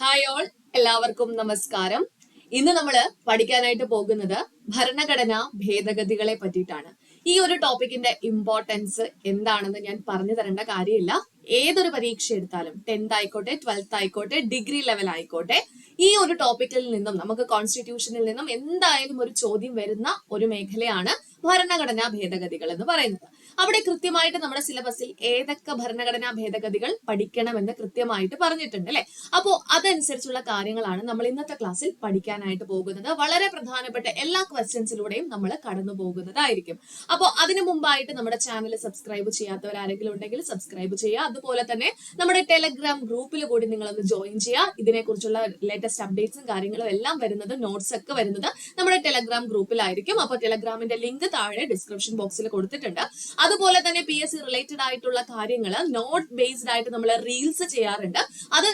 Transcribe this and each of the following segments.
Hi all എല്ലാവർക്കും നമസ്കാരം. ഇന്ന് നമ്മൾ പഠിക്കാനായിട്ട് പോകുന്നത് ഭരണഘടനാ ഭേദഗതികളെ പറ്റിയിട്ടാണ്. ഈ ഒരു ടോപ്പിക്കിന്റെ ഇമ്പോർട്ടൻസ് എന്താണെന്ന് ഞാൻ പറഞ്ഞു തരേണ്ട കാര്യമില്ല. ഏതൊരു പരീക്ഷ എടുത്താലും ടെൻത്ത് ആയിക്കോട്ടെ ട്വൽത്ത് ആയിക്കോട്ടെ ഡിഗ്രി ലെവൽ ആയിക്കോട്ടെ ഈ ഒരു ടോപ്പിക്കിൽ നിന്നും നമുക്ക് കോൺസ്റ്റിറ്റ്യൂഷനിൽ നിന്നും എന്തായാലും ഒരു ചോദ്യം വരുന്ന ഒരു മേഖലയാണ് ഭരണഘടനാ ഭേദഗതികൾ എന്ന് പറയുന്നത്. അവിടെ കൃത്യമായിട്ട് നമ്മുടെ സിലബസിൽ ഏതൊക്കെ ഭരണഘടനാ ഭേദഗതികൾ പഠിക്കണമെന്ന് കൃത്യമായിട്ട് പറഞ്ഞിട്ടുണ്ട് അല്ലെ? അപ്പോ അതനുസരിച്ചുള്ള കാര്യങ്ങളാണ് നമ്മൾ ഇന്നത്തെ ക്ലാസ്സിൽ പഠിക്കാനായിട്ട് പോകുന്നത്. വളരെ പ്രധാനപ്പെട്ട എല്ലാ ക്വസ്റ്റ്യൻസിലൂടെയും നമ്മൾ കടന്നു പോകുന്നതായിരിക്കും. അപ്പോൾ അതിനു മുമ്പായിട്ട് നമ്മുടെ ചാനൽ സബ്സ്ക്രൈബ് ചെയ്യാത്തവരാരെങ്കിലും ഉണ്ടെങ്കിൽ സബ്സ്ക്രൈബ് ചെയ്യുക. അതുപോലെ തന്നെ നമ്മുടെ ടെലഗ്രാം ഗ്രൂപ്പിൽ കൂടി നിങ്ങളൊന്ന് ജോയിൻ ചെയ്യുക ഇതിനെക്കുറിച്ചുള്ള ലേറ്റസ്റ്റ് അപ്ഡേറ്റ്സും കാര്യങ്ങളും എല്ലാം വരുന്നത് നോട്ട്സ് ഒക്കെ വരുന്നത് നമ്മുടെ ടെലഗ്രാം ഗ്രൂപ്പിലായിരിക്കും അപ്പോൾ ടെലഗ്രാമിന്റെ ലിങ്ക് താഴെ ഡിസ്ക്രിപ്ഷൻ ബോക്സിൽ കൊടുത്തിട്ടുണ്ട്. അതുപോലെ തന്നെ പി എസ് സി റിലേറ്റഡ് ആയിട്ടുള്ള കാര്യങ്ങൾ നോട്ട് ബേസ്ഡ് ആയിട്ട് നമ്മൾ റീൽസ് ചെയ്യാറുണ്ട്. അത്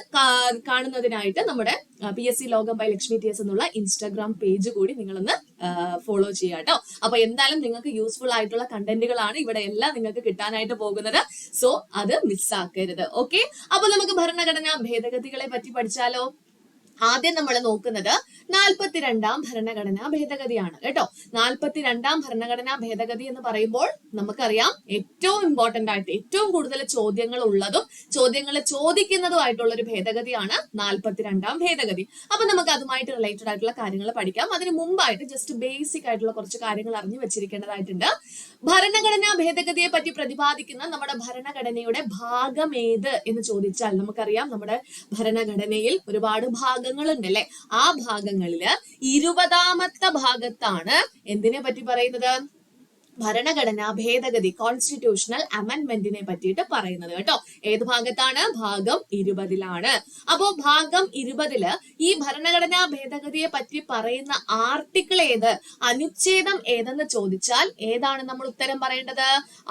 കാണുന്നതിനായിട്ട് നമ്മുടെ P S C Lokam by Lakshmi T S എന്നുള്ള ഇൻസ്റ്റാഗ്രാം പേജ് കൂടി നിങ്ങളൊന്ന് ഫോളോ ചെയ്യുക കേട്ടോ അപ്പൊ എന്തായാലും നിങ്ങൾക്ക് യൂസ്ഫുൾ ആയിട്ടുള്ള കണ്ടന്റുകളാണ് ഇവിടെ എല്ലാം നിങ്ങൾക്ക് കിട്ടാനായിട്ട് പോകുന്നത്. സോ അത് മിസ്സാക്കരുത് ഓക്കെ അപ്പൊ നമുക്ക് ഭരണഘടനാ ഭേദഗതികളെ പറ്റി പഠിച്ചാലോ? ആദ്യം നമ്മൾ നോക്കുന്നത് നാൽപ്പത്തിരണ്ടാം ഭരണഘടനാ ഭേദഗതിയാണ്. കേട്ടോ? നാൽപ്പത്തിരണ്ടാം ഭരണഘടനാ ഭേദഗതി എന്ന് പറയുമ്പോൾ നമുക്കറിയാം ഏറ്റവും ഇമ്പോർട്ടന്റ് ആയിട്ട് ഏറ്റവും കൂടുതൽ ചോദ്യങ്ങൾ ഉള്ളതും ചോദ്യങ്ങൾ ചോദിക്കുന്നതുമായിട്ടുള്ള ഒരു ഭേദഗതിയാണ് നാൽപ്പത്തിരണ്ടാം ഭേദഗതി. അപ്പൊ നമുക്ക് അതുമായിട്ട് റിലേറ്റഡ് ആയിട്ടുള്ള കാര്യങ്ങൾ പഠിക്കാം. അതിന് മുമ്പായിട്ട് ജസ്റ്റ് ബേസിക് ആയിട്ടുള്ള കുറച്ച് കാര്യങ്ങൾ അറിഞ്ഞു വെച്ചിരിക്കേണ്ടതായിട്ടുണ്ട്. ഭരണഘടനാ ഭേദഗതിയെ പറ്റി പ്രതിപാദിക്കുന്ന നമ്മുടെ ഭരണഘടനയുടെ ഭാഗം ഏത് എന്ന് ചോദിച്ചാൽ നമുക്കറിയാം നമ്മുടെ ഭരണഘടനയിൽ ഒരുപാട് ഭാഗങ്ങളുണ്ട് അല്ലെ ആ ഭാഗങ്ങളിൽ ഇരുപതാമത്തെ ഭാഗത്താണ് എന്തിനെ പറ്റി പറയുന്നത്? ഭരണഘടനാ ഭേദഗതി കോൺസ്റ്റിറ്റ്യൂഷണൽ അമെന്റ്മെന്റിനെ പറ്റിയിട്ട് പറയുന്നത് കേട്ടോ. ഏത് ഭാഗത്താണ്? ഭാഗം ഇരുപതിലാണ്. അപ്പോ ഭാഗം ഇരുപതിൽ ഈ ഭരണഘടനാ ഭേദഗതിയെ പറ്റി പറയുന്ന ആർട്ടിക്കിൾ ഏത്? അനുച്ഛേദം ഏതെന്ന് ചോദിച്ചാൽ ഏതാണ് നമ്മൾ ഉത്തരം പറയേണ്ടത്?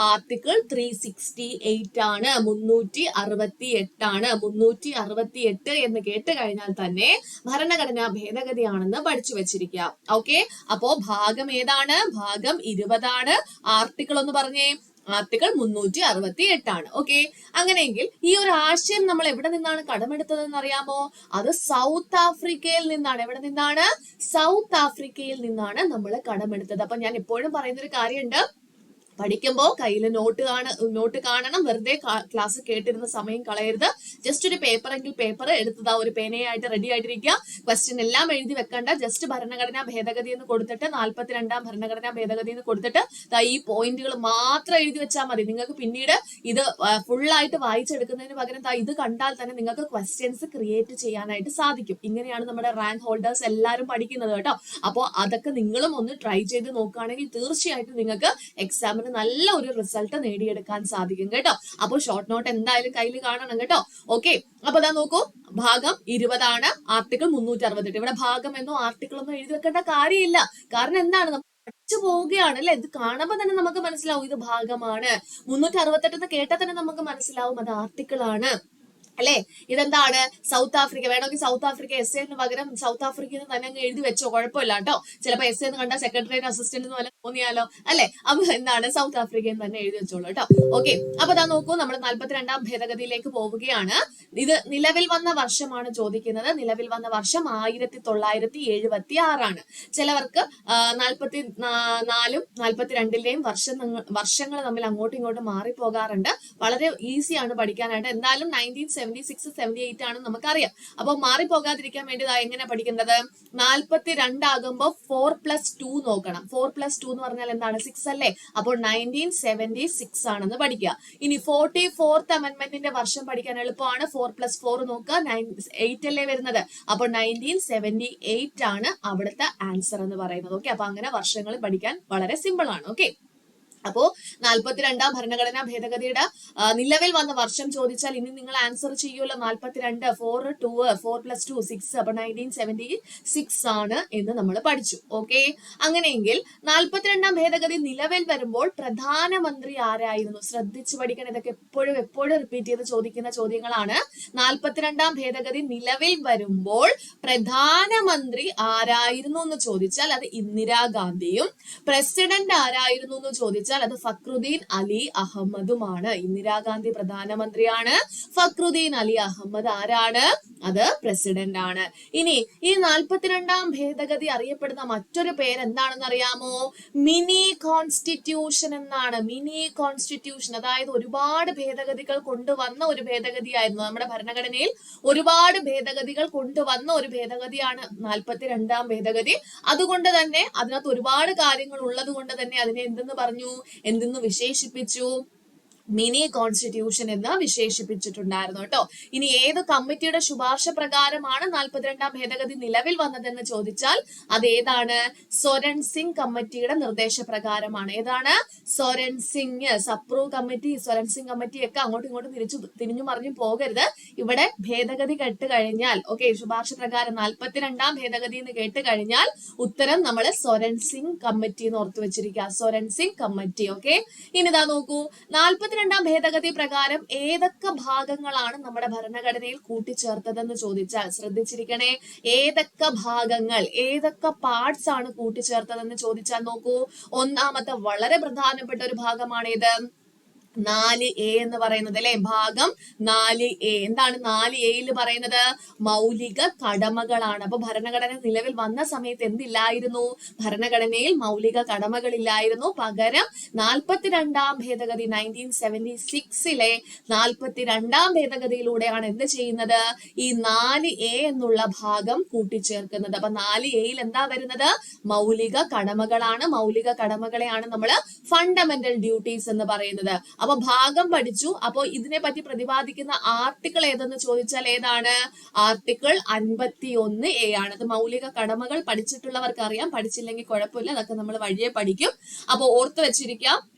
ആർട്ടിക്കിൾ ത്രീ സിക്സ്റ്റി എയ്റ്റ് ആണ് മുന്നൂറ്റി അറുപത്തി എട്ടാണ് മുന്നൂറ്റി അറുപത്തി എട്ട് എന്ന് കേട്ട് കഴിഞ്ഞാൽ തന്നെ ഭരണഘടനാ ഭേദഗതിയാണെന്ന് പഠിച്ചു വെച്ചിരിക്കുക. ഓക്കെ അപ്പോ ഭാഗം ഏതാണ്? ഭാഗം ഇരുപതാണ്. ആർട്ടിക്കിൾ ഒന്ന് പറഞ്ഞേ. ആർട്ടിക്കിൾ മുന്നൂറ്റി അറുപത്തി എട്ടാണ് ഓക്കെ? അങ്ങനെയെങ്കിൽ ഈ ഒരു ആശയം നമ്മൾ എവിടെ നിന്നാണ് കടമെടുത്തതെന്ന് അറിയാമോ? അത് സൗത്ത് ആഫ്രിക്കയിൽ നിന്നാണ്. എവിടെ നിന്നാണ്? സൗത്ത് ആഫ്രിക്കയിൽ നിന്നാണ് നമ്മൾ കടമെടുത്തത്. അപ്പൊ ഞാൻ എപ്പോഴും പറയുന്ന ഒരു കാര്യമുണ്ട്. പഠിക്കുമ്പോൾ കയ്യിൽ നോട്ട് കാണ നോട്ട് കാണണം. വെറുതെ ക്ലാസ് കേട്ടിരുന്ന സമയം കളയരുത്. ജസ്റ്റ് ഒരു പേപ്പർ എങ്കിൽ പേപ്പർ എടുത്തതാ ഒരു പേനയായിട്ട് റെഡി ആയിട്ടിരിക്കുക. ക്വസ്റ്റ്യൻ എല്ലാം എഴുതി വെക്കണ്ട. ജസ്റ്റ് ഭരണഘടനാ ഭേദഗതി എന്ന് കൊടുത്തിട്ട് നാൽപ്പത്തിരണ്ടാം ഭരണഘടനാ ഭേദഗതി എന്ന് കൊടുത്തിട്ട് ഈ പോയിന്റുകൾ മാത്രം എഴുതി വെച്ചാൽ മതി. നിങ്ങൾക്ക് പിന്നീട് ഇത് ഫുൾ ആയിട്ട് വായിച്ചെടുക്കുന്നതിന് പകരം ഇത് കണ്ടാൽ തന്നെ നിങ്ങൾക്ക് ക്വസ്റ്റ്യൻസ് ക്രിയേറ്റ് ചെയ്യാനായിട്ട് സാധിക്കും. ഇങ്ങനെയാണ് നമ്മുടെ റാങ്ക് ഹോൾഡേഴ്സ് എല്ലാവരും പഠിക്കുന്നത് കേട്ടോ. അപ്പോൾ അതൊക്കെ നിങ്ങളും ഒന്ന് ട്രൈ ചെയ്ത് നോക്കുകയാണെങ്കിൽ തീർച്ചയായിട്ടും നിങ്ങൾക്ക് എക്സാമിന് നല്ല ഒരു റിസൾട്ട് നേടിയെടുക്കാൻ സാധിക്കും കേട്ടോ. അപ്പോൾ ഷോർട്ട് നോട്ട് എന്തായാലും കയ്യിൽ കാണണം കേട്ടോ. ഓക്കെ അപ്പൊ അതാ നോക്കൂ ഭാഗം ഇരുപതാണ് ആർട്ടിക്കിൾ മുന്നൂറ്റി അറുപത്തെട്ട് ഇവിടെ ഭാഗം എന്നോ ആർട്ടിക്കിൾ ഒന്നും എഴുതി വെക്കേണ്ട കാര്യമില്ല. കാരണം എന്താണ്? പഠിച്ചു പോവുകയാണ് അല്ലെ? ഇത് കാണുമ്പോൾ തന്നെ നമുക്ക് മനസ്സിലാവും ഇത് ഭാഗമാണ്. മുന്നൂറ്റി അറുപത്തെട്ട് എന്ന് കേട്ടാൽ തന്നെ നമുക്ക് മനസ്സിലാവും അത് ആർട്ടിക്കിൾ ആണ്. അല്ലെ? ഇതെന്താണ്? സൗത്ത് ആഫ്രിക്ക വേണമെങ്കിൽ സൗത്ത് ആഫ്രിക്ക എസ് എന്ന് പകരം സൗത്ത് ആഫ്രിക്ക എന്ന് തന്നെ അങ്ങ് എഴുതി വെച്ചോ? കുഴപ്പമില്ല കേട്ടോ. ചിലപ്പോൾ എസ് എന്ന് കണ്ടാൽ സെക്രട്ടറിയേറ്റ് അസിസ്റ്റന്റ് എന്ന് പോലെ തോന്നിയാലോ? അല്ലെ? അപ്പൊ എന്താണ്? സൗത്ത് ആഫ്രിക്ക എന്ന് തന്നെ എഴുതി വെച്ചോളൂ കേട്ടോ. ഓക്കെ അപ്പൊ അതാ നോക്കൂ നമ്മൾ നാല്പത്തിരണ്ടാം ഭേദഗതിയിലേക്ക് പോവുകയാണ്. ഇത് നിലവിൽ വന്ന വർഷമാണ് ചോദിക്കുന്നത്. നിലവിൽ വന്ന വർഷം ആയിരത്തി തൊള്ളായിരത്തി എഴുപത്തി ആറാണ് ചിലവർക്ക് നാൽപ്പത്തി നാലും നാൽപ്പത്തിരണ്ടിന്റെയും വർഷം വർഷങ്ങൾ തമ്മിൽ അങ്ങോട്ടും ഇങ്ങോട്ടും മാറിപ്പോകാറുണ്ട്. വളരെ ഈസിയാണ് പഠിക്കാനായിട്ട്. എന്തായാലും nineteen seventy six seventy eight ആണ് നമുക്കറിയാം. അപ്പൊ മാറിപ്പോകാതിരിക്കാൻ വേണ്ടി എങ്ങനെ പഠിക്കേണ്ടത്? നാൽപ്പത്തി രണ്ടാകുമ്പോൾ ഫോർ പ്ലസ് ടു നോക്കണം. ഫോർ പ്ലസ് ടു എന്ന് പറഞ്ഞാൽ എന്താണ്? സിക്സ് അല്ലേ? അപ്പോൾ നയന്റീൻ സെവന്റി സിക്സ് ആണെന്ന് പഠിക്കുക. ഇനി ഫോർട്ടി ഫോർത്ത് അമെന്റ്മെന്റിന്റെ വർഷം പഠിക്കാൻ എളുപ്പമാണ്. ഫോർ പ്ലസ് ഫോർ നോക്കുക. നയൻ എയ്റ്റ് അല്ലേ വരുന്നത്? അപ്പോൾ നയന്റീൻ സെവന്റി എയ്റ്റ് ആണ് അവിടുത്തെ ആൻസർ എന്ന് പറയുന്നത്. ഓക്കെ അപ്പൊ അങ്ങനെ വർഷങ്ങൾ പഠിക്കാൻ വളരെ സിമ്പിൾ ആണ്. ഓക്കെ അപ്പോ നാൽപ്പത്തിരണ്ടാം ഭരണഘടനാ ഭേദഗതിയുടെ നിലവിൽ വന്ന വർഷം ചോദിച്ചാൽ ഇനി നിങ്ങൾ ആൻസർ ചെയ്യുമല്ലോ. നാൽപ്പത്തിരണ്ട് four two four plus two six അപ്പൊ നയന്റീൻ സെവന്റി സിക്സ് ആണ് എന്ന് നമ്മൾ പഠിച്ചു. ഓക്കെ അങ്ങനെയെങ്കിൽ നാൽപ്പത്തിരണ്ടാം ഭേദഗതി നിലവിൽ വരുമ്പോൾ പ്രധാനമന്ത്രി ആരായിരുന്നു? ശ്രദ്ധിച്ചു പഠിക്കണം. ഇതൊക്കെ എപ്പോഴും എപ്പോഴും റിപ്പീറ്റ് ചെയ്ത് ചോദിക്കുന്ന ചോദ്യങ്ങളാണ്. നാൽപ്പത്തിരണ്ടാം ഭേദഗതി നിലവിൽ വരുമ്പോൾ പ്രധാനമന്ത്രി ആരായിരുന്നു എന്ന് ചോദിച്ചാൽ അത് ഇന്ദിരാഗാന്ധിയും പ്രസിഡന്റ് ആരായിരുന്നു എന്ന് ചോദിച്ചാൽ ചോദിച്ചാൽ അത് ഫക്രുദ്ദീൻ അലി അഹമ്മദുമാണ്. ഇന്ദിരാഗാന്ധി പ്രധാനമന്ത്രിയാണ്. ഫക്രുദ്ദീൻ അലി അഹമ്മദ് ആരാണ്? അത് പ്രസിഡന്റ് ആണ്. ഇനി ഈ നാൽപ്പത്തിരണ്ടാം ഭേദഗതി അറിയപ്പെടുന്ന മറ്റൊരു പേര് എന്താണെന്ന് അറിയാമോ മിനി കോൺസ്റ്റിറ്റ്യൂഷൻ എന്നാണ്. മിനി കോൺസ്റ്റിറ്റ്യൂഷൻ അതായത് ഒരുപാട് ഭേദഗതികൾ കൊണ്ടുവന്ന ഒരു ഭേദഗതിയായിരുന്നു. നമ്മുടെ ഭരണഘടനയിൽ ഒരുപാട് ഭേദഗതികൾ കൊണ്ടുവന്ന ഒരു ഭേദഗതിയാണ് നാൽപ്പത്തിരണ്ടാം ഭേദഗതി. അതുകൊണ്ട് തന്നെ അതിനകത്ത് ഒരുപാട് കാര്യങ്ങൾ ഉള്ളത് കൊണ്ട് തന്നെ അതിനെ എന്തെന്ന് പറഞ്ഞു? എന്തെന്ന് വിശേഷിപ്പിച്ചു? മിനി കോൺസ്റ്റിറ്റ്യൂഷൻ എന്ന് വിശേഷിപ്പിച്ചിട്ടുണ്ടായിരുന്നു കേട്ടോ. ഇനി ഏത് കമ്മിറ്റിയുടെ ശുപാർശ പ്രകാരമാണ് നാൽപ്പത്തിരണ്ടാം ഭേദഗതി നിലവിൽ വന്നതെന്ന് ചോദിച്ചാൽ അത് ഏതാണ്? സോരൻ സിംഗ് കമ്മിറ്റിയുടെ നിർദ്ദേശപ്രകാരമാണ്. ഏതാണ്? സോരൻ സിംഗ് സപ്രൂവ് കമ്മിറ്റി സോരൻ സിംഗ് കമ്മിറ്റി ഒക്കെ അങ്ങോട്ടും ഇങ്ങോട്ടും തിരിച്ചു തിരിഞ്ഞു മറിഞ്ഞു പോകരുത്. ഇവിടെ ഭേദഗതി കേട്ട് കഴിഞ്ഞാൽ ഓക്കെ ശുപാർശ പ്രകാരം നാൽപ്പത്തിരണ്ടാം ഭേദഗതി എന്ന് കേട്ട് കഴിഞ്ഞാൽ ഉത്തരം നമ്മൾ സോരൻ സിംഗ് കമ്മിറ്റി എന്ന് ഓർത്തു വെച്ചിരിക്കുക. സോരൻ സിംഗ് കമ്മിറ്റി ഓക്കെ ഇനി ഇതാ നോക്കൂ. നാൽപ്പത്തിരണ്ടാം ഭേദഗതി പ്രകാരം ഏതൊക്കെ ഭാഗങ്ങളാണ് നമ്മുടെ ഭരണഘടനയിൽ കൂട്ടിച്ചേർത്തതെന്ന് ചോദിച്ചാൽ ശ്രദ്ധിച്ചിരിക്കണേ. ഏതൊക്കെ ഭാഗങ്ങൾ ഏതൊക്കെ പാർട്സ് ആണ് കൂട്ടിച്ചേർത്തതെന്ന് ചോദിച്ചാൽ നോക്കൂ. ഒന്നാമത്തെ വളരെ പ്രധാനപ്പെട്ട ഒരു ഭാഗമാണ് ഇത് നാല് എ എന്ന് പറയുന്നത് അല്ലെ? ഭാഗം നാല് എ. എന്താണ് നാല് എയിൽ പറയുന്നത്? മൗലിക കടമകളാണ്. അപ്പൊ ഭരണഘടന നിലവിൽ വന്ന സമയത്ത് എന്തില്ലായിരുന്നു? ഭരണഘടനയിൽ മൗലിക കടമകളില്ലായിരുന്നു. പകരം നാൽപ്പത്തിരണ്ടാം ഭേദഗതി നയന്റീൻ സെവന്റി സിക്സിലെ നാൽപ്പത്തിരണ്ടാം ഭേദഗതിയിലൂടെയാണ് എന്ത് ചെയ്യുന്നത്? ഈ നാല് എ എന്നുള്ള ഭാഗം കൂട്ടിച്ചേർക്കുന്നത്. അപ്പൊ നാല് എയിൽ എന്താ വരുന്നത്? മൗലിക കടമകളാണ്. മൗലിക കടമകളെയാണ് നമ്മൾ ഫണ്ടമെന്റൽ ഡ്യൂട്ടീസ് എന്ന് പറയുന്നത്. അപ്പൊ ഭാഗം പഠിച്ചു. അപ്പൊ ഇതിനെ പറ്റി പ്രതിപാദിക്കുന്ന ആർട്ടിക്കിൾ ഏതെന്ന് ചോദിച്ചാൽ ഏതാണ്? ആർട്ടിക്കിൾ അൻപത്തി ഒന്ന് എ ആണ്. അത് മൗലിക കടമകൾ പഠിച്ചിട്ടുള്ളവർക്ക് അറിയാം പഠിച്ചില്ലെങ്കിൽ കുഴപ്പമില്ല. അതൊക്കെ നമ്മൾ വഴിയെ പഠിക്കും. അപ്പൊ ഓർത്ത് വെച്ചിരിക്കാം.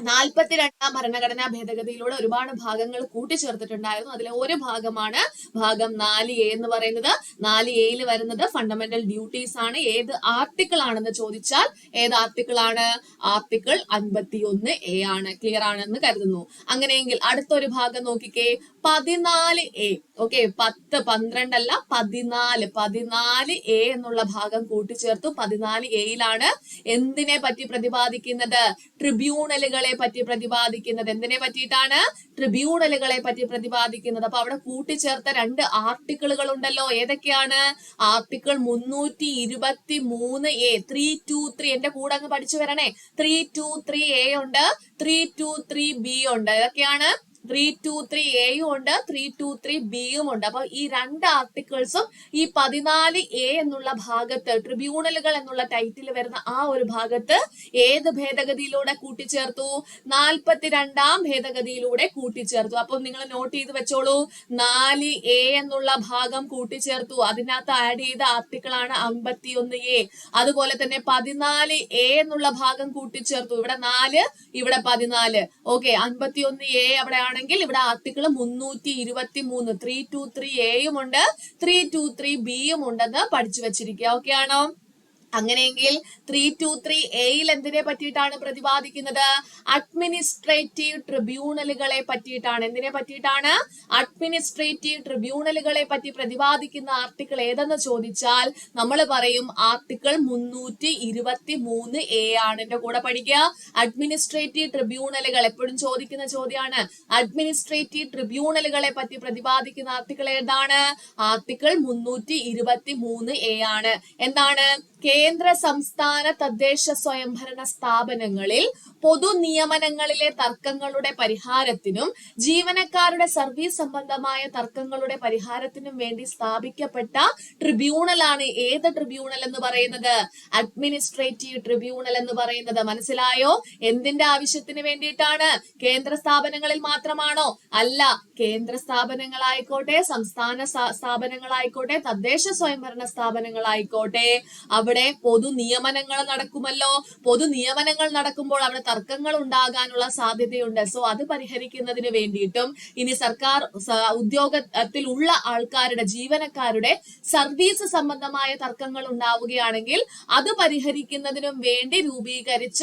നാൽപ്പത്തിരണ്ടാം ഭരണഘടനാ ഭേദഗതിയിലൂടെ ഒരുപാട് ഭാഗങ്ങൾ കൂട്ടിച്ചേർത്തിട്ടുണ്ടായിരുന്നു. അതിലെ ഒരു ഭാഗമാണ് ഭാഗം നാല് എ എന്ന് പറയുന്നത്. നാല് എയിൽ വരുന്നത് ഫണ്ടമെന്റൽ ഡ്യൂട്ടീസ് ആണ്. ഏത് ആർട്ടിക്കിൾ ആണെന്ന് ചോദിച്ചാൽ ഏത് ആർട്ടിക്കിൾ ആണ്? ആർട്ടിക്കിൾ അൻപത്തിയൊന്ന് എ ആണ്. ക്ലിയർ ആണെന്ന് കരുതുന്നു. അങ്ങനെയെങ്കിൽ അടുത്തൊരു ഭാഗം നോക്കിക്കേ. പതിനാല് എ. ഓക്കെ പത്ത് പന്ത്രണ്ടല്ല പതിനാല്. പതിനാല് എ എന്നുള്ള ഭാഗം കൂട്ടിച്ചേർത്തു. പതിനാല് എയിലാണ് എന്തിനെ പറ്റി പ്രതിപാദിക്കുന്നത്? ട്രിബ്യൂണലുകളെ പറ്റി പ്രതിപാദിക്കുന്നത്? എന്തിനെ പറ്റിയിട്ടാണ്? ട്രിബ്യൂണലുകളെ പറ്റി പ്രതിപാദിക്കുന്നത്. അപ്പൊ അവിടെ കൂട്ടിച്ചേർത്ത രണ്ട് ആർട്ടിക്കിളുകൾ ഉണ്ടല്ലോ ഏതൊക്കെയാണ്? ആർട്ടിക്കിൾ മുന്നൂറ്റി ഇരുപത്തി മൂന്ന് എ ത്രീ ടു ത്രീ എന്റെ കൂടെ അങ്ങ് പഠിച്ചു വരണേ. ത്രീ ടു ത്രീ എ ഉണ്ട്. ത്രീ ടു ത്രീ ബി ഉണ്ട്. ഏതൊക്കെയാണ്? ത്രീ ടു ത്രീ എയും ഉണ്ട് ത്രീ ടു ത്രീ ബിയും ഉണ്ട്. അപ്പൊ ഈ രണ്ട് ആർട്ടിക്കിൾസും ഈ പതിനാല് എ എന്നുള്ള ഭാഗത്ത് ട്രിബ്യൂണലുകൾ എന്നുള്ള ടൈറ്റിൽ വരുന്ന ആ ഒരു ഭാഗത്ത് ഏത് ഭേദഗതിയിലൂടെ കൂട്ടിച്ചേർത്തു? നാൽപ്പത്തിരണ്ടാം ഭേദഗതിയിലൂടെ കൂട്ടിച്ചേർത്തു. അപ്പൊ നിങ്ങൾ നോട്ട് ചെയ്ത് വെച്ചോളൂ. നാല് എ എന്നുള്ള ഭാഗം കൂട്ടിച്ചേർത്തു. അതിനകത്ത് ആഡ് ചെയ്ത ആർട്ടിക്കിൾ ആണ് അമ്പത്തിയൊന്ന് എ അതുപോലെ തന്നെ പതിനാല് എ എന്നുള്ള ഭാഗം കൂട്ടിച്ചേർത്തു. ഇവിടെ നാല് ഇവിടെ പതിനാല്. ഓക്കെ അമ്പത്തിയൊന്ന് എ അവിടെ ആണെങ്കിൽ ഇവിടെ ആർട്ടിക്കിൾ മുന്നൂറ്റി ഇരുപത്തി മൂന്ന് ത്രീ ടു ത്രീ എയും ഉണ്ട് ത്രീ ടു ത്രീ ബിയും ഉണ്ടെന്ന് പഠിച്ചു വെച്ചിരിക്കുക. ഓക്കെ ആണോ? അങ്ങനെയെങ്കിൽ ത്രീ ടു ത്രീ എയിൽ എന്തിനെ പറ്റിയിട്ടാണ് പ്രതിപാദിക്കുന്നത്? അഡ്മിനിസ്ട്രേറ്റീവ് ട്രിബ്യൂണലുകളെ പറ്റിയിട്ടാണ്. എന്തിനെ പറ്റിയിട്ടാണ്? അഡ്മിനിസ്ട്രേറ്റീവ് ട്രിബ്യൂണലുകളെ പറ്റി പ്രതിപാദിക്കുന്ന ആർട്ടിക്കിൾ ഏതെന്ന് ചോദിച്ചാൽ നമ്മൾ പറയും ആർട്ടിക്കിൾ മുന്നൂറ്റി ഇരുപത്തി മൂന്ന് എ ആണ്. എന്റെ കൂടെ പഠിക്കുക. അഡ്മിനിസ്ട്രേറ്റീവ് ട്രിബ്യൂണലുകൾ എപ്പോഴും ചോദിക്കുന്ന ചോദ്യമാണ് അഡ്മിനിസ്ട്രേറ്റീവ് ട്രിബ്യൂണലുകളെ പറ്റി പ്രതിപാദിക്കുന്ന ആർട്ടിക്കിൾ ഏതാണ്? ആർട്ടിക്കിൾ മുന്നൂറ്റി ഇരുപത്തി മൂന്ന് എ ആണ്. എന്താണ്? കേന്ദ്ര സംസ്ഥാന തദ്ദേശ സ്വയംഭരണ സ്ഥാപനങ്ങളിൽ പൊതു നിയമനങ്ങളിലെ തർക്കങ്ങളുടെ പരിഹാരത്തിനും ജീവനക്കാരുടെ സർവീസ് സംബന്ധമായ തർക്കങ്ങളുടെ പരിഹാരത്തിനും വേണ്ടി സ്ഥാപിക്കപ്പെട്ട ട്രിബ്യൂണലാണ് ഏത് ട്രിബ്യൂണൽ എന്ന് പറയുന്നത്? അഡ്മിനിസ്ട്രേറ്റീവ് ട്രിബ്യൂണൽ എന്ന് പറയുന്നത്. മനസ്സിലായോ? എന്തിന്റെ ആവശ്യത്തിന് വേണ്ടിയിട്ടാണ്? കേന്ദ്ര സ്ഥാപനങ്ങളിൽ മാത്രമാണോ? അല്ല കേന്ദ്ര സ്ഥാപനങ്ങളായിക്കോട്ടെ സംസ്ഥാന സ്ഥാപനങ്ങളായിക്കോട്ടെ തദ്ദേശ സ്വയംഭരണ സ്ഥാപനങ്ങളായിക്കോട്ടെ. അവിടെ പൊതു നിയമനങ്ങൾ നടക്കുമല്ലോ? പൊതു നിയമനങ്ങൾ നടക്കുമ്പോൾ അവിടെ തർക്കങ്ങൾ ഉണ്ടാകാനുള്ള സാധ്യതയുണ്ട്. സോ അത് പരിഹരിക്കുന്നതിന് വേണ്ടിയിട്ടും ഇനി സർക്കാർ ഉദ്യോഗത്തിൽ ഉള്ള ആൾക്കാരുടെ ജീവനക്കാരുടെ സർവീസ് സംബന്ധമായ തർക്കങ്ങൾ ഉണ്ടാവുകയാണെങ്കിൽ അത് പരിഹരിക്കുന്നതിനും വേണ്ടി രൂപീകരിച്ച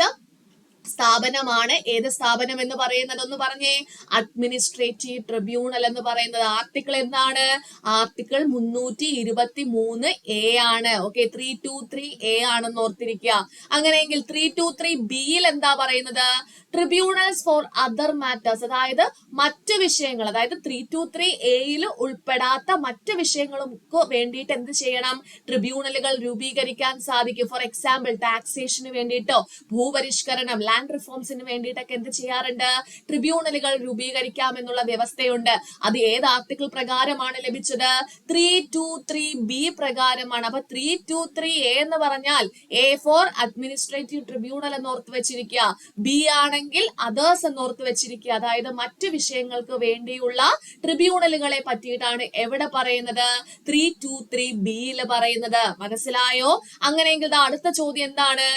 സ്ഥാപനമാണ്. ഏത് സ്ഥാപനം എന്ന് പറയുന്നത് ഒന്ന് പറഞ്ഞേ. അഡ്മിനിസ്ട്രേറ്റീവ് ട്രിബ്യൂണൽ എന്ന് പറയുന്നത്. ആർട്ടിക്കിൾ എന്താണ്? ആർട്ടിക്കിൾ മുന്നൂറ്റി ഇരുപത്തി മൂന്ന് എ ആണ്. Okay three two three A ആണെന്ന് ഓർത്തിരിക്കുക. അങ്ങനെയെങ്കിൽ ത്രീ ടു ത്രീ ബിയിൽ എന്താ പറയുന്നത്? ട്രിബ്യൂണൽസ് ഫോർ അതർ മാറ്റേഴ്സ് അതായത് മറ്റ് വിഷയങ്ങൾ. അതായത് ത്രീ ടു ത്രീ എയിൽ ഉൾപ്പെടാത്ത മറ്റ് വിഷയങ്ങൾക്ക് വേണ്ടിയിട്ട് എന്ത് ചെയ്യണം? ട്രിബ്യൂണലുകൾ രൂപീകരിക്കാൻ സാധിക്കും. ഫോർ എക്സാമ്പിൾ ടാക്സേഷന് വേണ്ടിയിട്ടോ ഭൂപരിഷ്കരണം ലാൻഡ് റിഫോംസിന് വേണ്ടിയിട്ടൊക്കെ എന്ത് ചെയ്യാറുണ്ട്? ട്രിബ്യൂണലുകൾ രൂപീകരിക്കാം എന്നുള്ള വ്യവസ്ഥയുണ്ട്. അത് ഏത് ആർട്ടിക്കിൾ പ്രകാരമാണ് ലഭിച്ചത്? ത്രീ ടു ത്രീ ബി പ്രകാരമാണ്. അപ്പൊ ത്രീ ടു ത്രീ എ എന്ന് പറഞ്ഞാൽ എ ഫോർ അഡ്മിനിസ്ട്രേറ്റീവ് ട്രിബ്യൂണൽ എന്ന് ഓർത്ത് വെച്ചിരിക്കുക. ബി ആണെങ്കിൽ അതേഴ്സ് എന്ന് ഓർത്ത് വെച്ചിരിക്കുക. അതായത് മറ്റു വിഷയങ്ങൾക്ക് വേണ്ടിയുള്ള ട്രിബ്യൂണലുകളെ പറ്റിയിട്ടാണ് എവിടെ പറയുന്നത്? ത്രീ ടു ത്രീ ബിയിൽ പറയുന്നത്. മനസ്സിലായോ? അങ്ങനെയെങ്കിൽ അടുത്ത ചോദ്യം എന്താണ്?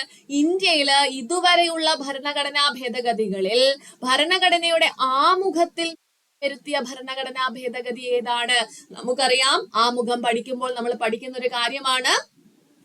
ഇന്ത്യയിൽ ഇതുവരെയുള്ള ഭരണഘടനാ ഭേദഗതികളിൽ ഭരണഘടനയുടെ ആമുഖത്തിൽ വരുത്തിയ ഭരണഘടനാ ഭേദഗതി ഏതാണ്? നമുക്കറിയാം ആമുഖം പഠിക്കുമ്പോൾ നമ്മൾ പഠിക്കുന്ന ഒരു കാര്യമാണ്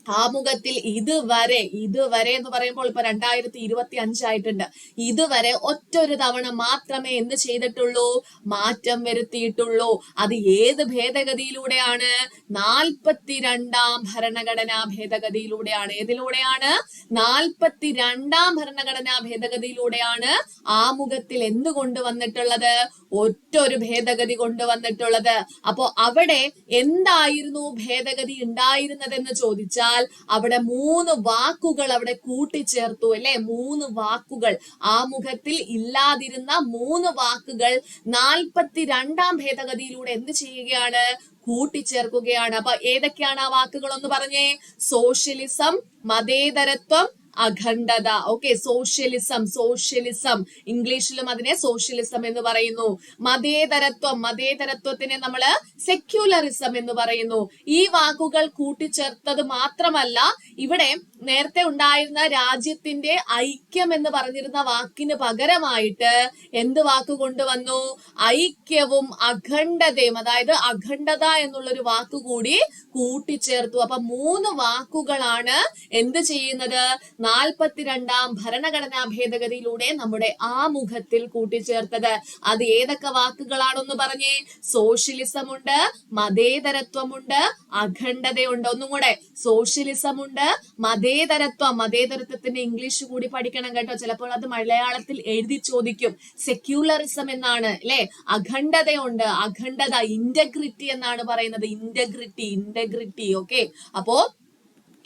ആമുഖത്തിൽ ഇതുവരെ ഇതുവരെ എന്ന് പറയുമ്പോൾ ഇപ്പൊ രണ്ടായിരത്തി ഇരുപത്തി അഞ്ചായിട്ടുണ്ട് ഇതുവരെ ഒറ്റ ഒരു തവണ മാത്രമേ എന്ത് ചെയ്തിട്ടുള്ളൂ? മാറ്റം വരുത്തിയിട്ടുള്ളൂ. അത് ഏത് ഭേദഗതിയിലൂടെയാണ്? നാൽപ്പത്തിരണ്ടാം ഭരണഘടനാ ഭേദഗതിയിലൂടെയാണ്. ഏതിലൂടെയാണ്? നാൽപ്പത്തിരണ്ടാം ഭരണഘടനാ ഭേദഗതിയിലൂടെയാണ് ആമുഖത്തിൽ എന്ത് കൊണ്ടുവന്നിട്ടുള്ളത് ഒറ്റ ഒരു ഭേദഗതി കൊണ്ടുവന്നിട്ടുള്ളത് അപ്പോ അവിടെ എന്തായിരുന്നു ഭേദഗതി ഉണ്ടായിരുന്നതെന്ന് ചോദിച്ചാൽ അവിടെ മൂന്ന് വാക്കുകൾ അവിടെ കൂട്ടിച്ചേർത്തു അല്ലെ? മൂന്ന് വാക്കുകൾ. ആമുഖത്തിൽ ഇല്ലാതിരുന്ന മൂന്ന് വാക്കുകൾ നാൽപ്പത്തി രണ്ടാം ഭേദഗതിയിലൂടെ എന്ത് ചെയ്യുകയാണ്? കൂട്ടിച്ചേർക്കുകയാണ്. അപ്പൊ ഏതൊക്കെയാണ് ആ വാക്കുകൾ ഒന്ന് പറഞ്ഞേ? സോഷ്യലിസം മതേതരത്വം അഖണ്ഡത. ഓക്കെ സോഷ്യലിസം സോഷ്യലിസം ഇംഗ്ലീഷിലും അതിനെ സോഷ്യലിസം എന്ന് പറയുന്നു. മതേതരത്വം മതേതരത്വത്തിനെ നമ്മൾ സെക്യുലറിസം എന്ന് പറയുന്നു. ഈ വാക്കുകൾ കൂട്ടിച്ചേർത്തത് മാത്രമല്ല ഇവിടെ നേരത്തെ ഉണ്ടായിരുന്ന രാജ്യത്തിന്റെ ഐക്യം എന്ന് പറഞ്ഞിരുന്ന വാക്കിന് പകരമായിട്ട് എന്ത് വാക്ക് കൊണ്ടുവന്നു? ഐക്യവും അഖണ്ഡതയും അതായത് അഖണ്ഡത എന്നുള്ളൊരു വാക്കുകൂടി കൂട്ടിച്ചേർത്തു. അപ്പൊ മൂന്ന് വാക്കുകളാണ് എന്ത് ചെയ്യുന്നത്? നാൽപ്പത്തിരണ്ടാം ഭരണഘടനാ ഭേദഗതിയിലൂടെ നമ്മുടെ ആമുഖത്തിൽ കൂട്ടിച്ചേർത്തത് അത് ഏതൊക്കെ വാക്കുകളാണെന്ന് പറഞ്ഞേ? സോഷ്യലിസം ഉണ്ട് മതേതരത്വമുണ്ട് അഖണ്ഡതയുണ്ട്. ഒന്നും കൂടെ സോഷ്യലിസം ഉണ്ട് മതേതരത്വം. മതേതരത്വത്തിന്റെ ഇംഗ്ലീഷ് കൂടി പഠിക്കണം കേട്ടോ. ചിലപ്പോൾ അത് മലയാളത്തിൽ എഴുതി ചോദിക്കും. സെക്യുലറിസം എന്നാണ് അല്ലെ? അഖണ്ഡതയുണ്ട്. അഖണ്ഡത ഇന്റഗ്രിറ്റി എന്നാണ് പറയുന്നത്. ഇന്റഗ്രിറ്റി ഇന്റഗ്രിറ്റി ഓക്കെ അപ്പോ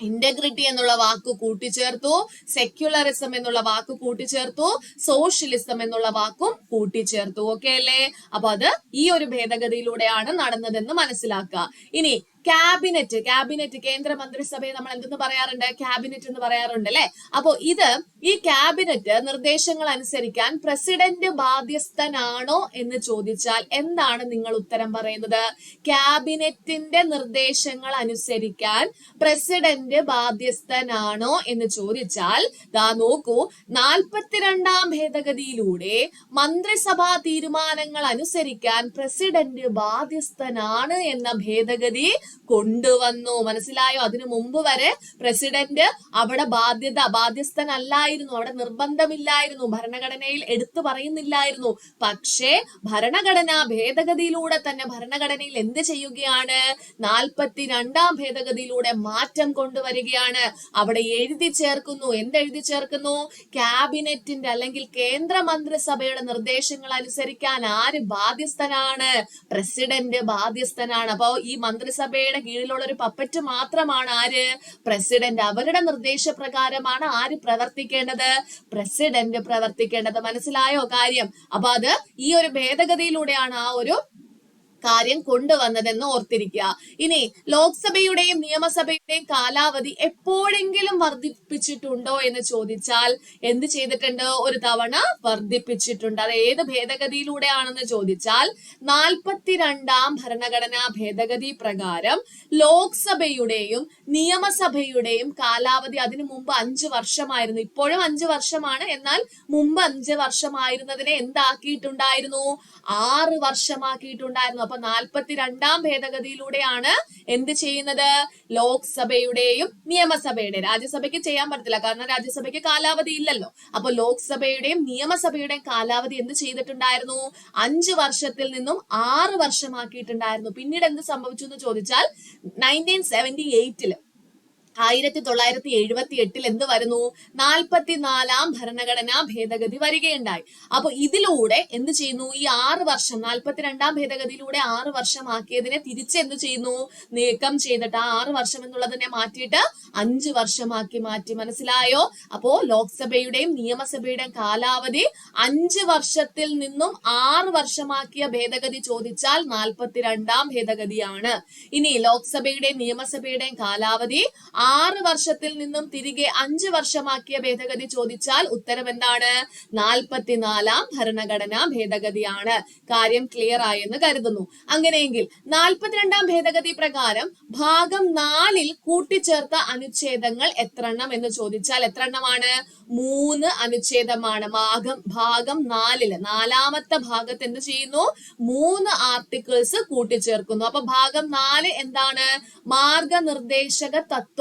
ഇന്റഗ്രിറ്റി എന്നുള്ള വാക്ക് കൂട്ടിച്ചേർത്തു സെക്യുലറിസം എന്നുള്ള വാക്ക് കൂട്ടിച്ചേർത്തു സോഷ്യലിസം എന്നുള്ള വാക്കും കൂട്ടിച്ചേർത്തു. ഓക്കെ അല്ലേ? അപ്പൊ അത് ഈ ഒരു ഭേദഗതിയിലൂടെയാണ് നടന്നതെന്ന് മനസ്സിലാക്കുക. ഇനി ക്യാബിനറ്റ് ക്യാബിനറ്റ് കേന്ദ്ര മന്ത്രിസഭയെ നമ്മൾ എന്തെന്ന് പറയാറുണ്ട്? ക്യാബിനറ്റ് എന്ന് പറയാറുണ്ട് അല്ലെ? അപ്പോ ഇത് ഈ ക്യാബിനറ്റ് നിർദ്ദേശങ്ങൾ അനുസരിക്കാൻ പ്രസിഡന്റ് ബാധ്യസ്ഥനാണോ എന്ന് ചോദിച്ചാൽ എന്താണ് നിങ്ങൾ ഉത്തരം പറയുന്നത്? ക്യാബിനറ്റിന്റെ നിർദ്ദേശങ്ങൾ അനുസരിക്കാൻ പ്രസിഡന്റ് ബാധ്യസ്ഥനാണോ എന്ന് ചോദിച്ചാൽ ദാ നോക്കൂ നാൽപ്പത്തിരണ്ടാം ഭേദഗതിയിലൂടെ മന്ത്രിസഭാ തീരുമാനങ്ങൾ അനുസരിക്കാൻ പ്രസിഡന്റ് ബാധ്യസ്ഥനാണ് എന്ന ഭേദഗതി കൊണ്ടുവന്നു. മനസ്സിലായോ? അതിനു മുമ്പ് വരെ പ്രസിഡന്റ് അവിടെ ബാധ്യത ബാധ്യസ്ഥനല്ലായിരുന്നു. അവിടെ നിർബന്ധമില്ലായിരുന്നു. ഭരണഘടനയിൽ എടുത്തു പറയുന്നില്ലായിരുന്നു. പക്ഷേ ഭരണഘടനാ ഭേദഗതിയിലൂടെ തന്നെ ഭരണഘടനയിൽ എന്ത് ചെയ്യുകയാണ്? നാൽപ്പത്തി രണ്ടാം ഭേദഗതിയിലൂടെ മാറ്റം കൊണ്ടുവരികയാണ്. അവിടെ എഴുതി ചേർക്കുന്നു. എന്തെഴുതി ചേർക്കുന്നു? ക്യാബിനറ്റിന്റെ അല്ലെങ്കിൽ കേന്ദ്ര മന്ത്രിസഭയുടെ നിർദ്ദേശങ്ങൾ അനുസരിക്കാൻ ആര് ബാധ്യസ്ഥനാണ്? പ്രസിഡന്റ് ബാധ്യസ്ഥനാണ്. അപ്പോ ഈ മന്ത്രിസഭയുടെ കീഴിലുള്ള ഒരു പപ്പറ്റ് മാത്രമാണ് ആര്? പ്രസിഡന്റ് അവരുടെ നിർദ്ദേശപ്രകാരമാണ് ആര് പ്രവർത്തിക്കേണ്ടത്? പ്രസിഡന്റ് പ്രവർത്തിക്കേണ്ടത്. മനസ്സിലായോ കാര്യം? അപ്പൊ അത് ഈ ഒരു ഭേദഗതിയിലൂടെയാണ് ആ ഒരു കാര്യം കൊണ്ടുവന്നതെന്ന് ഓർത്തിരിക്കുക. ഇനി ലോക്സഭയുടെയും നിയമസഭയുടെയും കാലാവധി എപ്പോഴെങ്കിലും വർദ്ധിപ്പിച്ചിട്ടുണ്ടോ എന്ന് ചോദിച്ചാൽ എന്ത് ചെയ്തിട്ടുണ്ട്? ഒരു തവണ വർദ്ധിപ്പിച്ചിട്ടുണ്ട്. അത് ഏത് ഭേദഗതിയിലൂടെയാണെന്ന് ചോദിച്ചാൽ നാൽപ്പത്തിരണ്ടാം ഭരണഘടനാ ഭേദഗതി പ്രകാരം ലോക്സഭയുടെയും നിയമസഭയുടെയും കാലാവധി അതിനു മുമ്പ് അഞ്ച് വർഷമായിരുന്നു. ഇപ്പോഴും അഞ്ച് വർഷമാണ്. എന്നാൽ മുമ്പ് അഞ്ച് വർഷമായിരുന്നതിനെ എന്താക്കിയിട്ടുണ്ടായിരുന്നു? ആറ് വർഷമാക്കിയിട്ടുണ്ടായിരുന്നു. അപ്പൊ നാൽപ്പത്തി രണ്ടാം ഭേദഗതിയിലൂടെയാണ് എന്ത് ചെയ്യുന്നത്? ലോക്സഭയുടെയും നിയമസഭയുടെയും. രാജ്യസഭയ്ക്ക് ചെയ്യാൻ പറ്റത്തില്ല. കാരണം രാജ്യസഭയ്ക്ക് കാലാവധി ഇല്ലല്ലോ. അപ്പൊ ലോക്സഭയുടെയും നിയമസഭയുടെയും കാലാവധി എന്ത് ചെയ്തിട്ടുണ്ടായിരുന്നു? അഞ്ച് വർഷത്തിൽ നിന്നും ആറ് വർഷമാക്കിയിട്ടുണ്ടായിരുന്നു. പിന്നീട് എന്ത് സംഭവിച്ചു എന്ന് ചോദിച്ചാൽ നയന്റീൻ സെവന്റി എയ്റ്റിൽ ആയിരത്തി തൊള്ളായിരത്തി എഴുപത്തി എട്ടിൽ എന്ത് വരുന്നു? നാൽപ്പത്തിനാലാം ഭരണഘടനാ ഭേദഗതി വരികയുണ്ടായി. അപ്പൊ ഇതിലൂടെ എന്ത് ചെയ്യുന്നു? ഈ ആറ് വർഷം നാൽപ്പത്തിരണ്ടാം ഭേദഗതിയിലൂടെ ആറ് വർഷമാക്കിയതിനെ തിരിച്ച് എന്ത് ചെയ്യുന്നു? നീക്കം ചെയ്തിട്ട് ആ ആറ് വർഷം എന്നുള്ളതിനെ മാറ്റിയിട്ട് അഞ്ച് വർഷമാക്കി മാറ്റി. മനസ്സിലായോ? അപ്പോ ലോക്സഭയുടെയും നിയമസഭയുടെയും കാലാവധി അഞ്ച് വർഷത്തിൽ നിന്നും ആറ് വർഷമാക്കിയ ഭേദഗതി ചോദിച്ചാൽ നാൽപ്പത്തിരണ്ടാം ഭേദഗതിയാണ്. ഇനി ലോക്സഭയുടെയും നിയമസഭയുടെയും കാലാവധി ആറ് വർഷത്തിൽ നിന്നും തിരികെ അഞ്ച് വർഷമാക്കിയ ഭേദഗതി ചോദിച്ചാൽ ഉത്തരം എന്താണ് നാൽപ്പത്തിനാലാം ഭരണഘടനാ ഭേദഗതിയാണ്. കാര്യം ക്ലിയർ ആയെന്ന് കരുതുന്നു. അങ്ങനെയെങ്കിൽ നാൽപ്പത്തിരണ്ടാം ഭേദഗതി പ്രകാരം ഭാഗം നാലിൽ കൂട്ടിച്ചേർത്ത അനുച്ഛേദങ്ങൾ എത്രണ്ണം എന്ന് ചോദിച്ചാൽ എത്ര എണ്ണമാണ് മൂന്ന് അനുച്ഛേദമാണ്. ഭാഗം ഭാഗം നാലിൽ നാലാമത്തെ ഭാഗത്ത് എന്ത് ചെയ്യുന്നു? മൂന്ന് ആർട്ടിക്കിൾസ് കൂട്ടിച്ചേർക്കുന്നു. അപ്പൊ ഭാഗം നാല് എന്താണ്? മാർഗനിർദ്ദേശക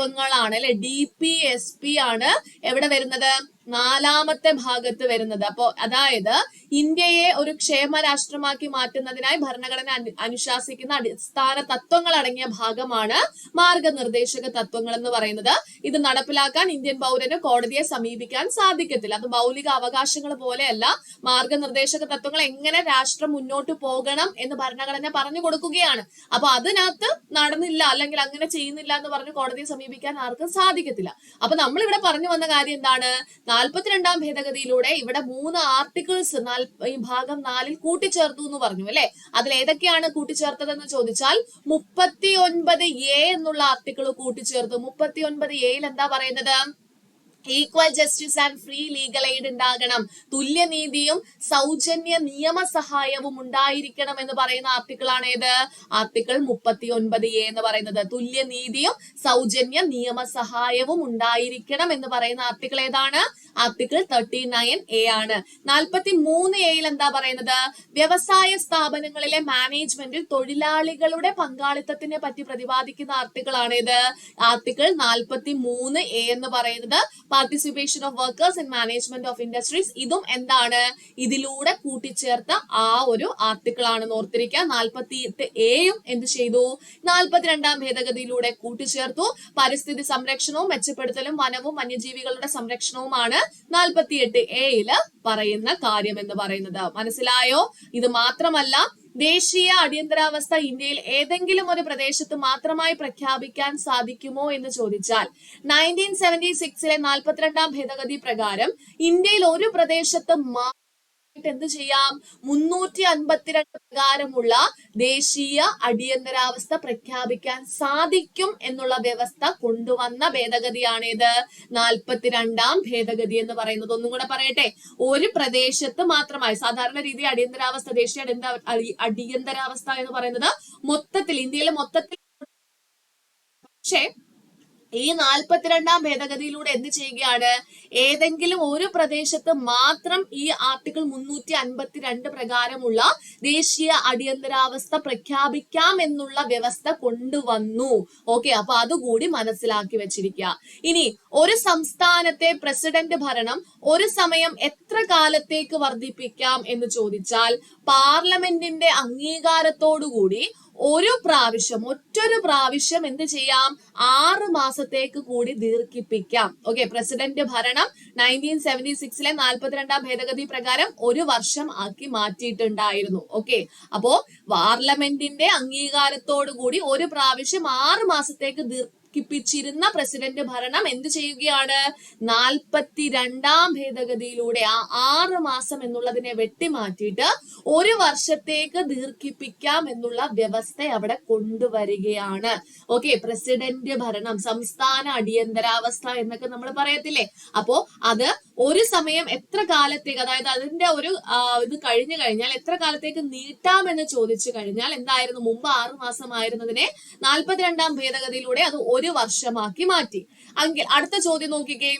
തത്വങ്ങളാണ് അല്ലെ? ഡി പി എസ് പി ആണ്. എവിടെ വരുന്നത്? നാലാമത്തെ ഭാഗത്ത് വരുന്നത്. അപ്പോ അതായത് ഇന്ത്യയെ ഒരു ക്ഷേമ രാഷ്ട്രമാക്കി മാറ്റുന്നതിനായി ഭരണഘടന അനുശാസിക്കുന്ന അടിസ്ഥാന തത്വങ്ങൾ അടങ്ങിയ ഭാഗമാണ് മാർഗനിർദ്ദേശക തത്വങ്ങൾ എന്ന് പറയുന്നത്. ഇത് നടപ്പിലാക്കാൻ ഇന്ത്യൻ പൗരന് കോടതിയെ സമീപിക്കാൻ സാധിക്കത്തില്ല. അത് മൗലിക അവകാശങ്ങൾ പോലെയല്ല. മാർഗനിർദ്ദേശക തത്വങ്ങൾ എങ്ങനെ രാഷ്ട്രം മുന്നോട്ട് പോകണം എന്ന് ഭരണഘടന പറഞ്ഞു കൊടുക്കുകയാണ്. അപ്പൊ അതിനകത്ത് നടന്നില്ല അല്ലെങ്കിൽ അങ്ങനെ ചെയ്യുന്നില്ല എന്ന് പറഞ്ഞ് കോടതിയെ സമീപിക്കാൻ ആർക്കും സാധിക്കത്തില്ല. അപ്പൊ നമ്മളിവിടെ പറഞ്ഞു വന്ന കാര്യം എന്താണ്? നാൽപ്പത്തിരണ്ടാം ഭേദഗതിയിലൂടെ ഇവിടെ മൂന്ന് ആർട്ടിക്കിൾസ് ഈ ഭാഗം നാലിൽ കൂട്ടിച്ചേർത്തു എന്ന് പറഞ്ഞു അല്ലെ? അതിൽ ഏതൊക്കെയാണ് കൂട്ടിച്ചേർത്തതെന്ന് ചോദിച്ചാൽ മുപ്പത്തി ഒൻപത് എ എന്നുള്ള ആർട്ടിക്കിൾ കൂട്ടിച്ചേർത്തു. മുപ്പത്തി ഒൻപത് എയിൽ എന്താ പറയുന്നത്? Equal justice and free legal aid ഉണ്ടാകണം. തുല്യനീതിയും സൗജന്യ നിയമസഹായവും ഉണ്ടായിരിക്കണം എന്ന് പറയുന്ന ആർട്ടിക്കിൾ ആണ് ഏത്? ആർട്ടിക്കിൾ മുപ്പത്തി ഒൻപത് എ എന്ന് പറയുന്നത്. തുല്യനീതിയും സൗജന്യ നിയമസഹായവും ഉണ്ടായിരിക്കണം എന്ന് പറയുന്ന ആർട്ടിക്കിൾ ഏതാണ്? ആർട്ടിക്കിൾ തേർട്ടി നയൻ എ ആണ്. നാൽപ്പത്തി മൂന്ന് എയിൽ എന്താ പറയുന്നത്? വ്യവസായ സ്ഥാപനങ്ങളിലെ മാനേജ്മെന്റിൽ തൊഴിലാളികളുടെ പങ്കാളിത്തത്തിനെ പറ്റി പ്രതിപാദിക്കുന്ന ആർട്ടിക്കിൾ ആണ് ഇത് ആർട്ടിക്കിൾ നാൽപ്പത്തി മൂന്ന് എ എന്ന് പറയുന്നത് participation of workers in management of industries ഇതും എന്താണ്? ഇതിലൂടെ കൂട്ടിച്ചേർത്ത ആ ഒരു ആർട്ടിക്കിൾ ആണ് ഓർത്തിരിക്കുക നാൽപ്പത്തി എയും എന്ത് ചെയ്തു? നാൽപ്പത്തിരണ്ടാം ഭേദഗതിയിലൂടെ കൂട്ടിച്ചേർത്തു. പരിസ്ഥിതി സംരക്ഷണവും മെച്ചപ്പെടുത്തലും വനവും വന്യജീവികളുടെ സംരക്ഷണവുമാണ് നാൽപ്പത്തിയെട്ട് എയിൽ പറയുന്ന കാര്യം എന്ന് പറയുന്നത്. മനസ്സിലായോ? ഇത് മാത്രമല്ല ദേശീയ അടിയന്തരാവസ്ഥ ഇന്ത്യയിൽ ഏതെങ്കിലും ഒരു പ്രദേശത്ത് മാത്രമായി പ്രഖ്യാപിക്കാൻ സാധിക്കുമോ എന്ന് ചോദിച്ചാൽ നയന്റീൻ സെവന്റി സിക്സിലെ നാൽപ്പത്തിരണ്ടാം ഭേദഗതി പ്രകാരം ഇന്ത്യയിൽ ഒരു പ്രദേശത്ത് മാ എന്ത് ചെയ്യാം? മുന്നൂറ്റി അൻപത്തിരണ്ട് പ്രകാരമുള്ള ദേശീയ അടിയന്തരാവസ്ഥ പ്രഖ്യാപിക്കാൻ സാധിക്കും എന്നുള്ള വ്യവസ്ഥ കൊണ്ടുവന്ന ഭേദഗതിയാണിത്. നാൽപ്പത്തിരണ്ടാം ഭേദഗതി എന്ന് പറയുന്നത്. ഒന്നും കൂടെ പറയട്ടെ. ഒരു പ്രദേശത്ത് മാത്രമായി സാധാരണ രീതി അടിയന്തരാവസ്ഥ ദേശീയ അടിയന്തര അടിയന്തരാവസ്ഥ എന്ന് പറയുന്നത് മൊത്തത്തിൽ ഇന്ത്യയിലെ മൊത്തത്തിൽ. പക്ഷേ ഈ നാൽപ്പത്തിരണ്ടാം ഭേദഗതിയിലൂടെ എന്ത് ചെയ്യുകയാണ്? ഏതെങ്കിലും ഒരു പ്രദേശത്ത് മാത്രം ഈ ആർട്ടിക്കിൾ മുന്നൂറ്റി അൻപത്തിരണ്ട് പ്രകാരമുള്ള ദേശീയ അടിയന്തരാവസ്ഥ പ്രഖ്യാപിക്കാം എന്നുള്ള വ്യവസ്ഥ കൊണ്ടുവന്നു. ഓക്കെ അപ്പൊ അതുകൂടി മനസ്സിലാക്കി വെച്ചിരിക്കുക. ഇനി ഒരു സംസ്ഥാനത്തെ പ്രസിഡന്റ് ഭരണം ഒരു സമയം എത്ര കാലത്തേക്ക് വർദ്ധിപ്പിക്കാം എന്ന് ചോദിച്ചാൽ പാർലമെന്റിന്റെ അംഗീകാരത്തോടുകൂടി ഒരു പ്രാവശ്യം ഒറ്റൊരു പ്രാവശ്യം എന്ത് ചെയ്യാം? ആറ് മാസത്തേക്ക് കൂടി ദീർഘിപ്പിക്കാം. ഓക്കെ പ്രസിഡന്റ് ഭരണം നയന്റീൻ സെവന്റി സിക്സിലെ നാൽപ്പത്തിരണ്ടാം ഭേദഗതി പ്രകാരം ഒരു വർഷം ആക്കി മാറ്റിയിട്ടുണ്ടായിരുന്നു. ഓക്കെ അപ്പോ പാർലമെന്റിന്റെ അംഗീകാരത്തോടു കൂടി ഒരു പ്രാവശ്യം ആറ് മാസത്തേക്ക് ദീർഘിപ്പിച്ചിരുന്ന പ്രസിഡന്റ് ഭരണം എന്ത് ചെയ്യുകയാണ്? നാൽപ്പത്തി രണ്ടാം ഭേദഗതിയിലൂടെ ആ ആറ് മാസം എന്നുള്ളതിനെ വെട്ടിമാറ്റിയിട്ട് ഒരു വർഷത്തേക്ക് ദീർഘിപ്പിക്കാം എന്നുള്ള വ്യവസ്ഥ അവിടെ കൊണ്ടുവരികയാണ്. ഓക്കെ പ്രസിഡന്റ് ഭരണം സംസ്ഥാന അടിയന്തരാവസ്ഥ എന്നൊക്കെ നമ്മൾ പറയത്തില്ലേ? അപ്പോ അത് ഒരു സമയം എത്ര കാലത്തേക്ക് അതായത് അതിന്റെ ഒരു ഇത് കഴിഞ്ഞു കഴിഞ്ഞാൽ എത്ര കാലത്തേക്ക് നീട്ടാമെന്ന് ചോദിച്ചു കഴിഞ്ഞാൽ എന്തായിരുന്നു? മുമ്പ് ആറു മാസമായിരുന്നതിനെ നാൽപ്പത്തിരണ്ടാം ഭേദഗതിയിലൂടെ അത് ഒരു വർഷമാക്കി മാറ്റി. എങ്കിൽ അടുത്ത ചോദ്യം നോക്കിക്കേ.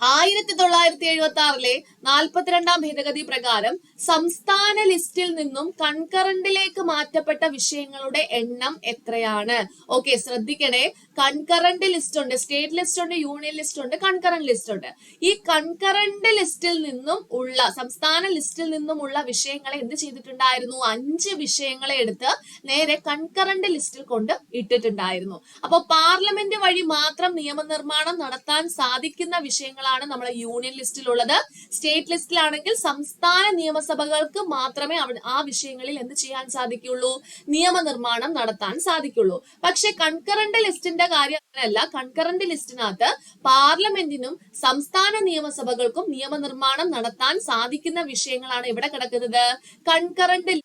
ആയിരത്തി തൊള്ളായിരത്തി എഴുപത്തി ആറിലെ നാൽപ്പത്തിരണ്ടാം ഭേദഗതി പ്രകാരം സംസ്ഥാന ലിസ്റ്റിൽ നിന്നും കൺകറന്റിലേക്ക് മാറ്റപ്പെട്ട വിഷയങ്ങളുടെ എണ്ണം എത്രയാണ്? ഓക്കെ ശ്രദ്ധിക്കണേ. കൺകറന്റ് ലിസ്റ്റ് ഉണ്ട് സ്റ്റേറ്റ് ലിസ്റ്റ് ഉണ്ട് യൂണിയൻ ലിസ്റ്റ് ഉണ്ട് കൺകറന്റ് ലിസ്റ്റ് ഉണ്ട്. ഈ കൺകറന്റ് ലിസ്റ്റിൽ നിന്നും ഉള്ള സംസ്ഥാന ലിസ്റ്റിൽ നിന്നുമുള്ള വിഷയങ്ങളെ എന്ത് ചെയ്തിട്ടുണ്ടായിരുന്നു? അഞ്ച് വിഷയങ്ങളെ എടുത്ത് നേരെ കൺകറന്റ് ലിസ്റ്റിൽ കൊണ്ട് ഇട്ടിട്ടുണ്ടായിരുന്നു. അപ്പോൾ പാർലമെന്റ് വഴി മാത്രം നിയമനിർമ്മാണം നടത്താൻ സാധിക്കുന്ന വിഷയങ്ങളാണ് നമ്മൾ യൂണിയൻ ലിസ്റ്റിലുള്ളത് സ്റ്റേറ്റ് ലിസ്റ്റിലാണെങ്കിൽ സംസ്ഥാന നിയമസഭകൾക്ക് മാത്രമേ ആ വിഷയങ്ങളിൽ എന്ത് ചെയ്യാൻ സാധിക്കുള്ളൂ? നിയമനിർമ്മാണം നടത്താൻ സാധിക്കുള്ളൂ. പക്ഷെ കൺകറന്റ് ലിസ്റ്റിന്റെ കാര്യം അങ്ങനെയല്ല. കൺകറന്റ് ലിസ്റ്റിനകത്ത് പാർലമെന്റിനും സംസ്ഥാന നിയമസഭകൾക്കും നിയമനിർമ്മാണം നടത്താൻ സാധിക്കുന്ന വിഷയങ്ങളാണ് ഇവിടെ കിടക്കുന്നത്. കൺകറന്റ്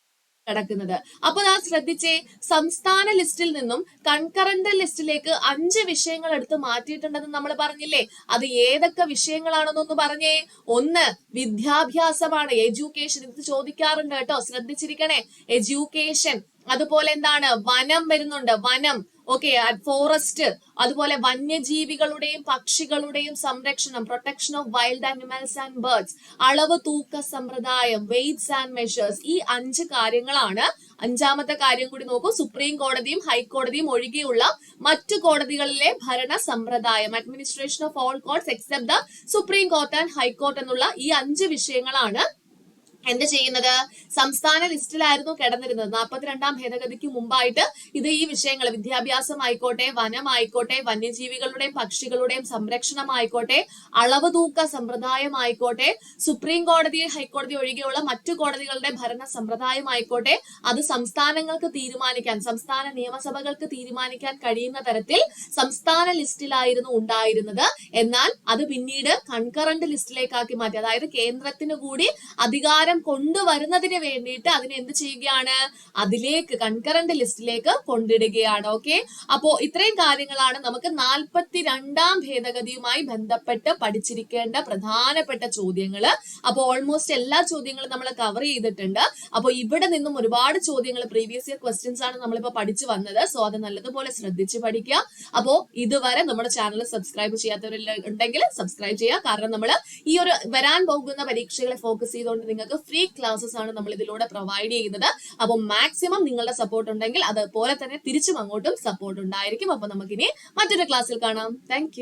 കിടക്കുന്നത്. അപ്പൊ ഞാൻ ശ്രദ്ധിച്ചേ സംസ്ഥാന ലിസ്റ്റിൽ നിന്നും കൺകറന്റ് ലിസ്റ്റിലേക്ക് അഞ്ച് വിഷയങ്ങൾ എടുത്ത് മാറ്റിയിട്ടുണ്ടെന്ന് നമ്മൾ പറഞ്ഞില്ലേ? അത് ഏതൊക്കെ വിഷയങ്ങളാണെന്നൊന്ന് പറഞ്ഞേ. ഒന്ന് വിദ്യാഭ്യാസമാണ്. എഡ്യൂക്കേഷൻ. ഇത് ചോദിക്കാറുണ്ട് കേട്ടോ. ശ്രദ്ധിച്ചിരിക്കണേ. എഡ്യൂക്കേഷൻ. അതുപോലെ എന്താണ്? വനം വരുന്നുണ്ട്. വനം. ഓക്കെ ഫോറസ്റ്റ് അതുപോലെ വന്യജീവികളുടെയും പക്ഷികളുടെയും സംരക്ഷണം protection of wild animals and birds അളവ് തൂക്ക സമ്പ്രദായം വെയ്റ്റ്സ് ആൻഡ് മെഷേഴ്സ് ഈ അഞ്ച് കാര്യങ്ങളാണ് അഞ്ചാമത്തെ കാര്യം കൂടി നോക്കൂ. സുപ്രീം കോടതിയും ഹൈക്കോടതിയും ഒഴികെയുള്ള മറ്റു കോടതികളിലെ ഭരണ സമ്പ്രദായം administration of all courts except the supreme court and high court എന്നുള്ള ഈ അഞ്ച് വിഷയങ്ങളാണ് എന്ത് ചെയ്യുന്നത്? സംസ്ഥാന ലിസ്റ്റിലായിരുന്നു കിടന്നിരുന്നത്. നാൽപ്പത്തിരണ്ടാം ഭേദഗതിക്ക് മുമ്പായിട്ട് ഇത് ഈ വിഷയങ്ങൾ വിദ്യാഭ്യാസം ആയിക്കോട്ടെ വനം ആയിക്കോട്ടെ വന്യജീവികളുടെയും പക്ഷികളുടെയും സംരക്ഷണം ആയിക്കോട്ടെ അളവ് തൂക്ക സമ്പ്രദായം ആയിക്കോട്ടെ സുപ്രീം കോടതി ഹൈക്കോടതി ഒഴികെയുള്ള മറ്റു കോടതികളുടെ ഭരണ സമ്പ്രദായം ആയിക്കോട്ടെ അത് സംസ്ഥാനങ്ങൾക്ക് തീരുമാനിക്കാൻ സംസ്ഥാന നിയമസഭകൾക്ക് തീരുമാനിക്കാൻ കഴിയുന്ന തരത്തിൽ സംസ്ഥാന ലിസ്റ്റിലായിരുന്നു ഉണ്ടായിരുന്നത്. എന്നാൽ അത് പിന്നീട് കൺകറന്റ് ലിസ്റ്റിലേക്കാക്കി മാറ്റി. അതായത് കേന്ദ്രത്തിന് കൂടി അധികാരം കൊണ്ടുവരുന്നതിന് വേണ്ടിയിട്ട് അതിനെ എന്ത് ചെയ്യുകയാണ്? അതിലേക്ക് കൺകറന്റ് ലിസ്റ്റിലേക്ക് കൊണ്ടിടുകയാണ് ഓക്കെ അപ്പോ ഇത്രയും കാര്യങ്ങളാണ് നമുക്ക് നാൽപ്പത്തി രണ്ടാം ഭേദഗതിയുമായി ബന്ധപ്പെട്ട് പഠിച്ചിരിക്കേണ്ട പ്രധാനപ്പെട്ട ചോദ്യങ്ങൾ അപ്പോൾ ഓൾമോസ്റ്റ് എല്ലാ ചോദ്യങ്ങളും നമ്മൾ കവർ ചെയ്തിട്ടുണ്ട്. അപ്പോൾ ഇവിടെ നിന്നും ഒരുപാട് ചോദ്യങ്ങൾ പ്രീവിയസ് ഇയർ ക്വസ്റ്റ്യൻസ് ആണ് നമ്മളിപ്പോ പഠിച്ചു വന്നത്. സോ അത് നല്ലതുപോലെ ശ്രദ്ധിച്ച് പഠിക്കുക. അപ്പോ ഇതുവരെ നമ്മുടെ ചാനൽ സബ്സ്ക്രൈബ് ചെയ്യാത്തവരിൽ ഉണ്ടെങ്കിൽ സബ്സ്ക്രൈബ് ചെയ്യുക. കാരണം നമ്മൾ ഈ ഒരു വരാൻ പോകുന്ന പരീക്ഷകളെ ഫോക്കസ് ചെയ്തുകൊണ്ട് നിങ്ങൾക്ക് ഫ്രീ ക്ലാസ്സസ് ആണ് നമ്മൾ ഇതിലൂടെ പ്രൊവൈഡ് ചെയ്യുന്നത്. അപ്പോൾ മാക്സിമം നിങ്ങളുടെ സപ്പോർട്ട് ഉണ്ടെങ്കിൽ അതുപോലെ തന്നെ തിരിച്ചും അങ്ങോട്ടും സപ്പോർട്ട് ഉണ്ടായിരിക്കും. അപ്പൊ നമുക്കിനി മറ്റൊരു ക്ലാസ്സിൽ കാണാം. താങ്ക്